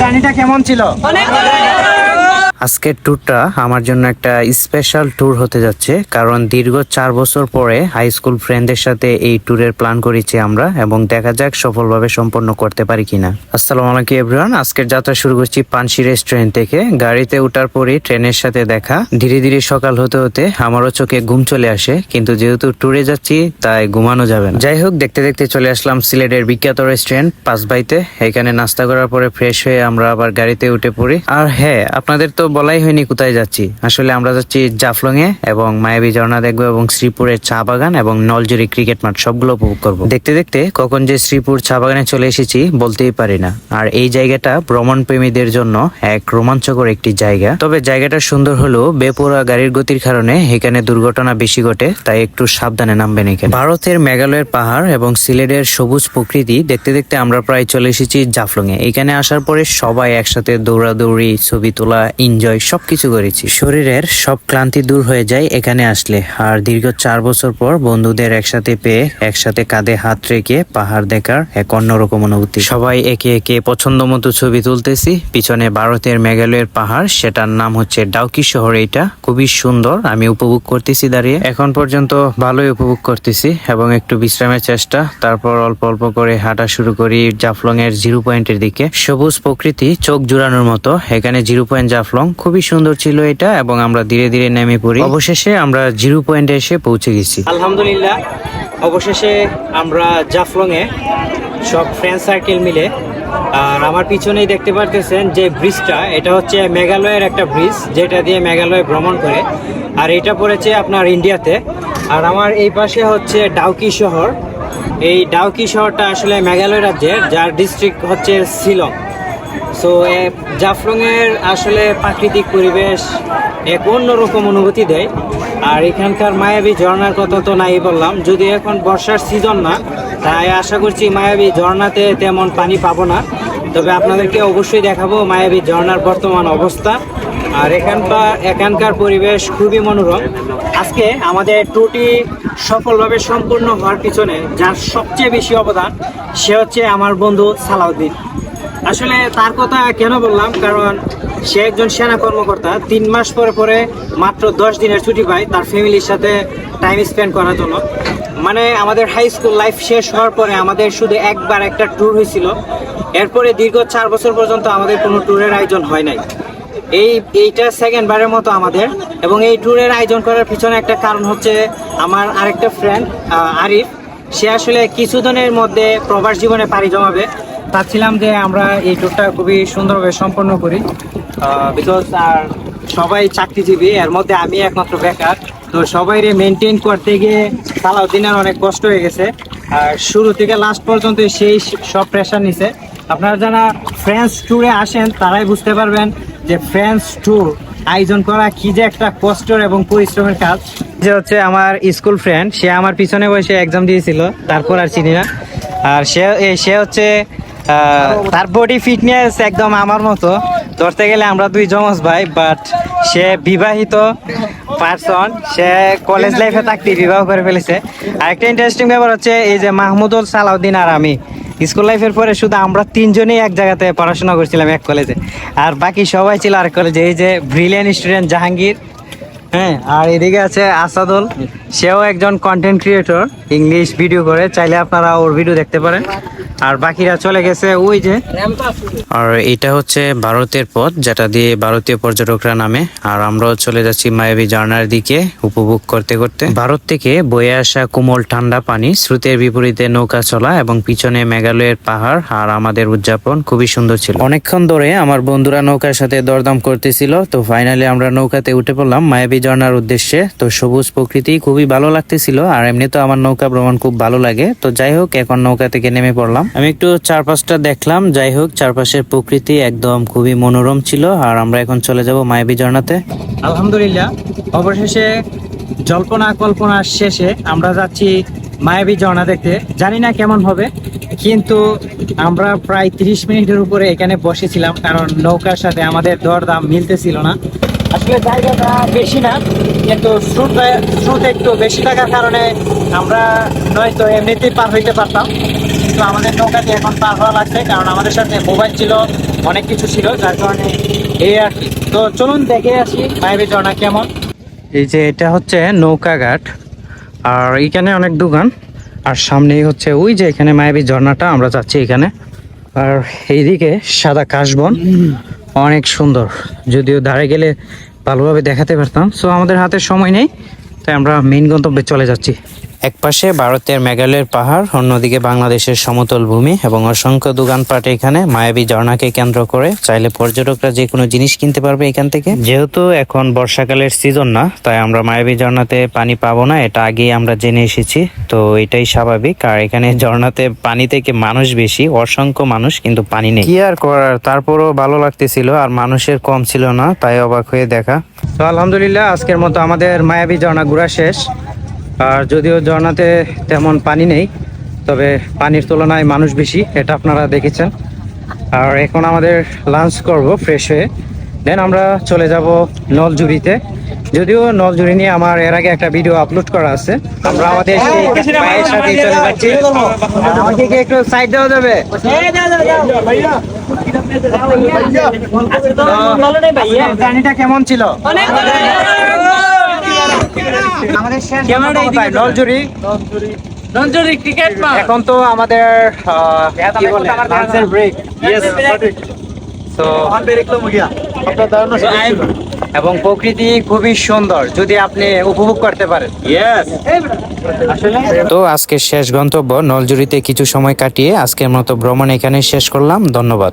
জার্নিটা কেমন ছিল? আজকের ট্যুরটা আমার জন্য একটা স্পেশাল ট্যুর হতে যাচ্ছে, কারণ দীর্ঘ চার বছর পরে হাই স্কুল ফ্রেন্ডদের সাথে এই ট্যুরের প্ল্যান করেছি আমরা এবং দেখা যাক সফলভাবে সম্পন্ন করতে পারি কিনা। আসসালামু আলাইকুম এভরিওয়ান আজকের যাত্রা শুরু করছি পানসি রেস্টুরেন্ট থেকে। গাড়িতে ওঠার পরই ট্রেনের সাথে দেখা। ধীরে ধীরে সকাল হতে হতে আমারও চোখে ঘুম চলে আসে, কিন্তু যেহেতু ট্যুরে যাচ্ছি, তাই ঘুমানো যাবে না। যাই হোক, দেখতে দেখতে চলে আসলাম সিলেটের বিখ্যাত রেস্টুরেন্ট পাঁচবাইতে। এখানে নাস্তা করার পরে ফ্রেশ হয়ে আমরা আবার গাড়িতে উঠে পড়ি। আর হ্যাঁ আপনাদের তো বলাই হয়নি কোথায় যাচ্ছি। আসলে আমরা যাচ্ছি জাফলং এ এবং মায়াবী ঝর্ণা দেখব এবং শ্রীপুরের চা বাগান এবং নলজুরি ক্রিকেট মাঠ, সবগুলো উপভোগ করব। দেখতে দেখতে কখন যে শ্রীপুর চা বাগানে চলে এসেছি বলতেই পারি না। আর এই জায়গাটা ভ্রমণ প্রেমীদের জন্য এক রোমাঞ্চকর একটি জায়গা। তবে জায়গাটা সুন্দর হলেও বেপোরা গাড়ির গতির কারণে এখানে দুর্ঘটনা বেশি ঘটে, তাই একটু সাবধানে নামবেন এখানে। ভারতের মেঘালয়ের পাহাড় এবং সিলেটের সবুজ প্রকৃতি দেখতে দেখতে আমরা প্রায় চলে এসেছি জাফলং এ এখানে আসার পরে সবাই একসাথে দৌড়াদৌড়ি, ছবি তোলা এনজয় সবকিছু করেছি। শরীরের সব ক্লান্তি দূর হয়ে যায় এখানে আসলে। আর দীর্ঘ চার বছর পর বন্ধুদের একসাথে পেয়ে, একসাথে কাঁধে হাত রেখে পাহাড় দেখার এক অন্যরকম অনুভূতি। সবাই একে একে পছন্দ মতো ছবি তুলতেছি। পিছনে ভারতের মেঘালয়ের পাহাড়, সেটার নাম হচ্ছে ডাউকি শহর এটা খুবই সুন্দর, আমি উপভোগ করতেছি দাঁড়িয়ে। এখন পর্যন্ত ভালোই উপভোগ করতেছি এবং একটু বিশ্রামের চেষ্টা, তারপর অল্প অল্প করে হাঁটা শুরু করি জাফলং এর জিরো পয়েন্টের দিকে। সবুজ প্রকৃতি, চোখ জুড়ানোর মতো, এখানে জিরো পয়েন্ট জাফলং। খুবই সুন্দর ছিল এটা এবং আমরা ধীরে ধীরে নেমে পড়ি। অবশেষে আমরা জিরো পয়েন্টে এসে পৌঁছে গেছি। আলহামদুলিল্লাহ, অবশেষে আমরা জাফলং এ সব ফ্রেন্ড সার্কেল মিলে, আর আমার পিছনেই দেখতে পারতেছেন যে ব্রিজটা এটা হচ্ছে মেঘালয়ের একটা ব্রিজ যেটা দিয়ে মেঘালয় ভ্রমণ করে। আর এটা পড়েছে আপনার ইন্ডিয়াতে। আর আমার এই পাশে হচ্ছে ডাউকি শহর। এই ডাউকি শহরটা আসলে মেঘালয় রাজ্যের, যার ডিস্ট্রিক্ট হচ্ছে শিলং। সো জাফলংয়ের আসলে প্রাকৃতিক পরিবেশ এক অন্যরকম অনুভূতি দেয়। আর এখানকার মায়াবী ঝর্ণার কথা তো নাই বললাম। যদি এখন বর্ষার সিজন না, তাই আশা করছি মায়াবী ঝর্ণাতে তেমন পানি পাবো না। তবে আপনাদেরকে অবশ্যই দেখাবো মায়াবী ঝর্ণার বর্তমান অবস্থা। আর এখানকার এখানকার পরিবেশ খুবই মনোরম। আজকে আমাদের ট্যুরটি সফলভাবে সম্পূর্ণ হওয়ার পিছনে যার সবচেয়ে বেশি অবদান, সে হচ্ছে আমার বন্ধু সালাউদ্দিন। আসলে তার কথা কেন বললাম? কারণ সে একজন সেনা কর্মকর্তা, তিন মাস পরে পরে মাত্র দশ দিনের ছুটি পায় তার ফ্যামিলির সাথে টাইম স্পেন্ড করার জন্য। মানে আমাদের হাই স্কুল লাইফ শেষ হওয়ার পরে আমাদের শুধু একবার একটা ট্যুর হয়েছিল। এরপরে দীর্ঘ চার বছর পর্যন্ত আমাদের কোনো ট্যুরের আয়োজন হয় নাই। এই, এইটা সেকেন্ড বারের মতো আমাদের। এবং এই ট্যুরের আয়োজন করার পিছনে একটা কারণ হচ্ছে আমার আরেকটা ফ্রেন্ড আরিফ। সে আসলে কিছুদিনের মধ্যে প্রবাস জীবনে পাড়ি জমাবে। চাচ্ছিলাম যে আমরা এই ট্যুরটা খুবই সুন্দরভাবে সম্পন্ন করি। বিকজ আর সবাই চাকরিজীবী, এর মধ্যে আমি একমাত্র বেকার। তো সবাই মেনটেন করতে গিয়ে সালাউদ্দিনের অনেক কষ্ট হয়ে গেছে। আর শুরু থেকে লাস্ট পর্যন্ত সেই সব প্রেশার নিছে। আপনারা যারা ফ্রেন্ডস ট্যুরে আসেন, তারাই বুঝতে পারবেন যে ফ্রেন্ডস ট্যুর আয়োজন করা কি যে একটা কষ্টের এবং পরিশ্রমের কাজ। যে হচ্ছে আমার স্কুল ফ্রেন্ড সে আমার পিছনে বসে এক্সাম দিয়েছিল, তারপর আর চিনি না। আর সে সে হচ্ছে তার বডি ফিটনেস একদম আমার মতো। ধরতে গেলে আমরা দুই জমজ ভাই বাট সে বিবাহিত পার্সন সে কলেজ লাইফে থাকতে বিবাহ করে ফেলেছে। আর একটা ইন্টারেস্টিং ব্যাপার হচ্ছে, এই যে মাহমুদুল সালাউদ্দিন আর আমি স্কুল লাইফের পরে শুধু আমরা তিনজনই এক জায়গাতে পড়াশোনা করছিলাম এক কলেজে আর বাকি সবাই ছিল আরেক কলেজে এই যে ব্রিলিয়ান স্টুডেন্ট জাহাঙ্গীর হ্যাঁ আর এদিকে আছে আসাদুল। সেও একজন কন্টেন্ট ক্রিয়েটর ইংলিশ ভিডিও করে। চাইলে আপনারা ওর ভিডিও দেখতে পারেন। আর বাকিরা চলে গেছে ওই যে। আর এটা হচ্ছে ভারতের পথ, যেটা দিয়ে ভারতীয় পর্যটকরা নামে। আর আমরাও চলে যাচ্ছি মায়াবী ঝর্ণার দিকে উপভোগ করতে করতে। ভারত থেকে বয়ে আসা কোমল ঠান্ডা পানি, স্রোতের বিপরীতে নৌকা চলা এবং পিছনে মেঘালয়ের পাহাড় আর আমাদের উদযাপন খুবই সুন্দর ছিল। অনেকক্ষণ ধরে আমার বন্ধুরা নৌকার সাথে দরদাম করতেছিল, তো ফাইনালি আমরা নৌকাতে উঠে পড়লাম মায়াবী ঝর্ণার উদ্দেশ্যে। তো সবুজ প্রকৃতি খুবই ভালো লাগতেছিল, আর এমনি তো আমার নৌকা ভ্রমণ খুব ভালো লাগে। তো যাই হোক, এখন নৌকা থেকে নেমে পড়লাম। আমি একটু চারপাশটা দেখলাম, যাই হোক, চারপাশের প্রকৃতি একদম খুবই মনোরম ছিল, আর আমরা এখন চলে যাব মায়াবী ঝর্ণাতে। আলহামদুলিল্লাহ, অবশেষে জল্পনা কল্পনার শেষে আমরা যাচ্ছি মায়াবী ঝর্ণা দেখতে। জানি না কেমন হবে, কিন্তু আমরা প্রায় তিরিশ মিনিটের উপরে এখানে বসেছিলাম, কারণ নৌকার সাথে আমাদের দরদাম মিলতেছিল না। আসলে জায়গাটা বেশি না, কিন্তু স্রোত স্রোত একটু বেশি থাকার কারণে আমরা নয়তো এমনিতেই পার হইতে পারতাম। কিন্তু আমাদের নৌকাতে এখন পার হওয়া লাগছে, কারণ আমাদের সাথে মোবাইল ছিল, অনেক কিছু ছিল, যার কারণে এই আর তো চলুন দেখে আসি মায়াবী ঝর্ণা কেমন। এই যে এটা হচ্ছে নৌকা ঘাট, আর এখানে অনেক দোকান, আর সামনেই হচ্ছে ওই যে এখানে মায়াবী ঝর্ণাটা, আমরা যাচ্ছি এখানে। আর এইদিকে সাদা কাশবন অনেক সুন্দর। যদিও ধারে গেলে ভালোভাবে দেখাতে পারতাম। সো আমাদের হাতে সময় নেই, তাই আমরা মেন গন্তব্যে চলে যাচ্ছি। একপাশে ভারতের মেঘালয়ের পাহাড়, অন্যদিকে বাংলাদেশের সমতল ভূমি এবং অসংখ্য দোকানপাট এখানে মায়াবী ঝর্ণাকে কেন্দ্র করে। চাইলে পর্যটকরা যে কোনো জিনিস কিনতে পারবে এখান থেকে। যেহেতু এখন বর্ষাকালের সিজন না, তাই আমরা মায়াবী ঝর্ণাতে পানি পাবো না, এটা আগেই আমরা জেনে এসেছি। তো এটাই স্বাভাবিক। আর এখানে ঝর্ণাতে পানি থেকে মানুষ বেশি, অসংখ্য মানুষ কিন্তু পানি নেই। কি আর করার, তারপরও ভালো লাগতেছিল, আর মানুষের কম ছিল না, তাই অবাক হয়ে দেখা। তো আলহামদুলিল্লাহ, আজকের মতো আমাদের মায়াবী ঝর্ণা ঘোরা শেষ। আর যদিও ঝর্ণাতে তেমন পানি নেই তবে পানির তুলনায় মানুষ বেশি এটা আপনারা দেখেছেন। আর এখন আমাদের লাঞ্চ করব ফ্রেশ হয়ে। দেন আমরা চলে যাব নলজুরিতে যদিও নলজুরি নিয়ে আমার এর আগে একটা ভিডিও আপলোড করা আছে। আমরা আমাদের ভাইয়ের সাথে চলে যাচ্ছি। আমাকে কি একটু সাইড দেওয়া যাবে? কেমন ছিল? আমাদের শেষ গন্তব্য কোথায়? নলজুরি। এখন তো আমাদের কি বলে লাঞ্চের ব্রেক তো এবং প্রকৃতি খুবই সুন্দর যদি আপনি উপভোগ করতে পারেন। তো আজকের শেষ গন্তব্য নলজুরিতে কিছু সময় কাটিয়ে আজকের মতো ভ্রমণ এখানে শেষ করলাম। ধন্যবাদ।